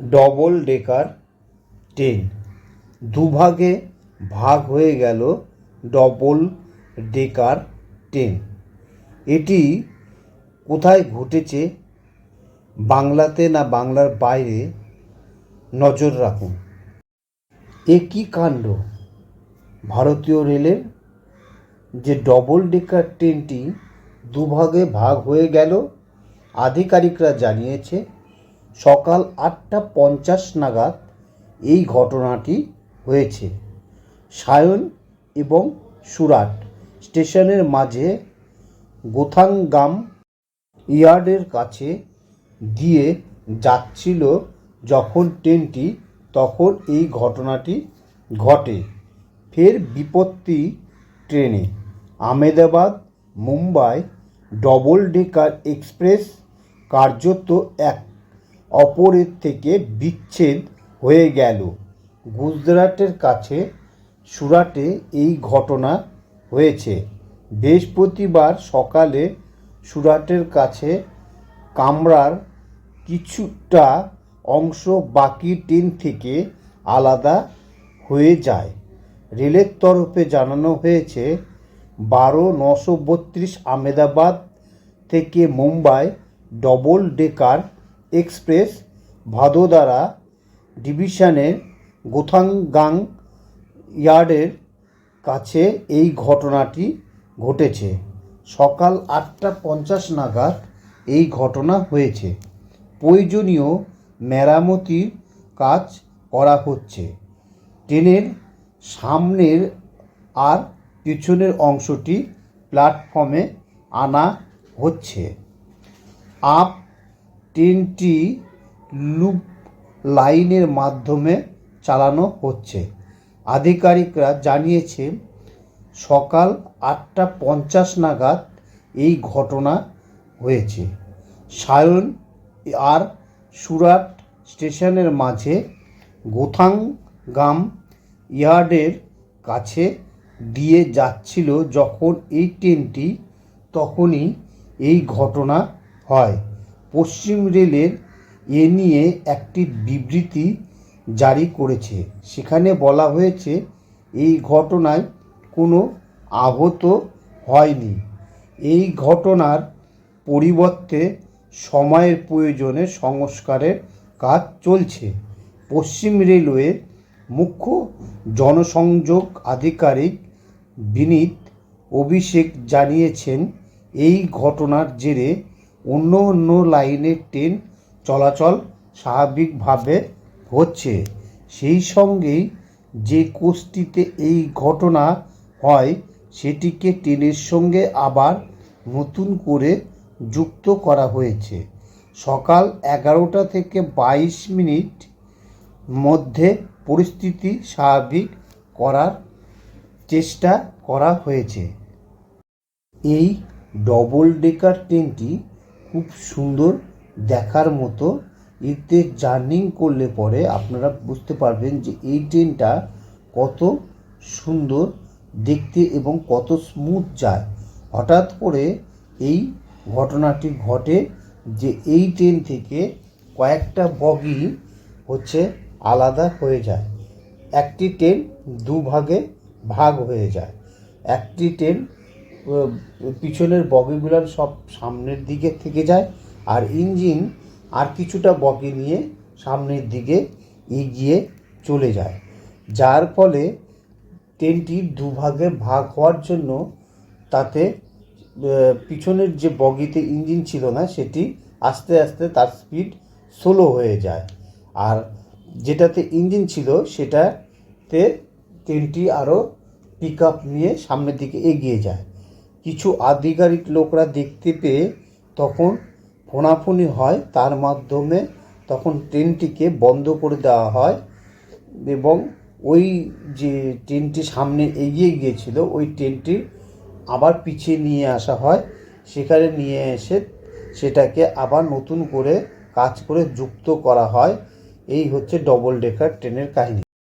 Double decker train দুভাগে ভাগ হয়ে গেল ডবল ডেকার ট্রেন এটি কোথায় ঘটেছে বাংলাতে না বাংলার বাইরে নজর রাখুন। এ কী কাণ্ড? ভারতীয় রেলের যে ডবল ডেকার ট্রেনটি দুভাগে ভাগ হয়ে গেল, আধিকারিকরা জানিয়েছে সকাল আটটা পঞ্চাশ নাগাদ এই ঘটনাটি হয়েছে। সায়ন এবং সুরাট স্টেশনের মাঝে গোথাঙ্গাম ইয়ার্ডের কাছে দিয়ে যাচ্ছিল যখন ট্রেনটি, তখন এই ঘটনাটি ঘটে। ফের বিপত্তি ট্রেনে। Ahmedabad Mumbai, double decker express কার্যত এক অপরের থেকে বিচ্ছেদ হয়ে গেল। গুজরাটের কাছে সুরাটে এই ঘটনা হয়েছে। বৃহস্পতিবার সকালে সুরাটের কাছে কামরার কিছুটা অংশ বাকি ট্রেন থেকে আলাদা হয়ে যায়। রেলের তরফে জানানো হয়েছে, বারো নশো বত্রিশ আমেদাবাদ থেকে Mumbai double decker express Vadodara ডিভিশনের গোথাঙ্গাং ইয়ার্ডের কাছে এই ঘটনাটি ঘটেছে। সকাল আটটা পঞ্চাশ নাগাদ এই ঘটনা হয়েছে। প্রয়োজনীয় মেরামতির কাজ করা হচ্ছে। ট্রেনের সামনের আর পিছনের অংশটি প্ল্যাটফর্মে আনা হচ্ছে। আপ ট্রেনটি লুপ লাইনের মাধ্যমে চালানো হচ্ছে। আধিকারিকরা জানিয়েছে, সকাল আটটা পঞ্চাশ নাগাদ এই ঘটনা হয়েছে। সায়ন আর সুরাট স্টেশনের মাঝে গোথাঙ্গাম ইয়ার্ডের কাছে দিয়ে যাচ্ছিল যখন এই ট্রেনটি, তখনই এই ঘটনা হয়। পশ্চিম রেলের এ নিয়ে একটি বিবৃতি জারি করেছে। সেখানে বলা হয়েছে, এই ঘটনায় কোনো আহত হয়নি। এই ঘটনার পরিবর্তে সময়ের প্রয়োজনে সংস্কারের কাজ চলছে। পশ্চিম রেলওয়ে মুখ্য জনসংযোগ আধিকারিক বিনীত অভিষেক জানিয়েছেন, এই ঘটনার জেরে অন্য অন্য লাইনের ট্রেন চলাচল স্বাভাবিকভাবে হচ্ছে। সেই সঙ্গেই যে কোচটিতে এই ঘটনা হয়, সেটিকে ট্রেনের সঙ্গে আবার নতুন করে যুক্ত করা হয়েছে। সকাল এগারোটা থেকে বাইশ মিনিট মধ্যে পরিস্থিতি স্বাভাবিক করার চেষ্টা করা হয়েছে। এই ডবল ডেকার ট্রেনটি খুব সুন্দর দেখার মতো। এতে জার্নিং করলে পরে আপনারা বুঝতে পারবেন যে এই ট্রেনটা কত সুন্দর দেখতে এবং কত স্মুথ যায়। হঠাৎ করে এই ঘটনাটি ঘটে যে এই ট্রেন থেকে কয়েকটা বগি হচ্ছে আলাদা হয়ে যায়। একটি ট্রেন দুভাগে ভাগ হয়ে যায়। একটি ট্রেন পিছনের বগিগুলোর সব সামনের দিকে থেকে যায়, আর ইঞ্জিন আর কিছুটা বগি নিয়ে সামনের দিকে এগিয়ে চলে যায়। যার ফলে ট্রেনটি দুভাগে ভাগ হওয়ার জন্য তাতে পিছনের যে বগিতে ইঞ্জিন ছিল না, সেটি আস্তে আস্তে তার স্পিড স্লো হয়ে যায়। আর যেটাতে ইঞ্জিন ছিল, সেটাতে ট্রেনটি আরও পিক আপ নিয়ে সামনের দিকে এগিয়ে যায়। কিছু আধিকারিক লোকরা দেখতে পেয়ে তখন ফোনাফুনি হয়। তার মাধ্যমে তখন ট্রেনটিকে বন্ধ করে দেওয়া হয় এবং ওই যে ট্রেনটি সামনে এগিয়ে গিয়েছিল, ওই ট্রেনটি আবার পিছিয়ে নিয়ে আসা হয়। সেখানে নিয়ে এসে সেটাকে আবার নতুন করে কাজ করে যুক্ত করা হয়। এই হচ্ছে ডবল ডেকার ট্রেনের কাহিনী।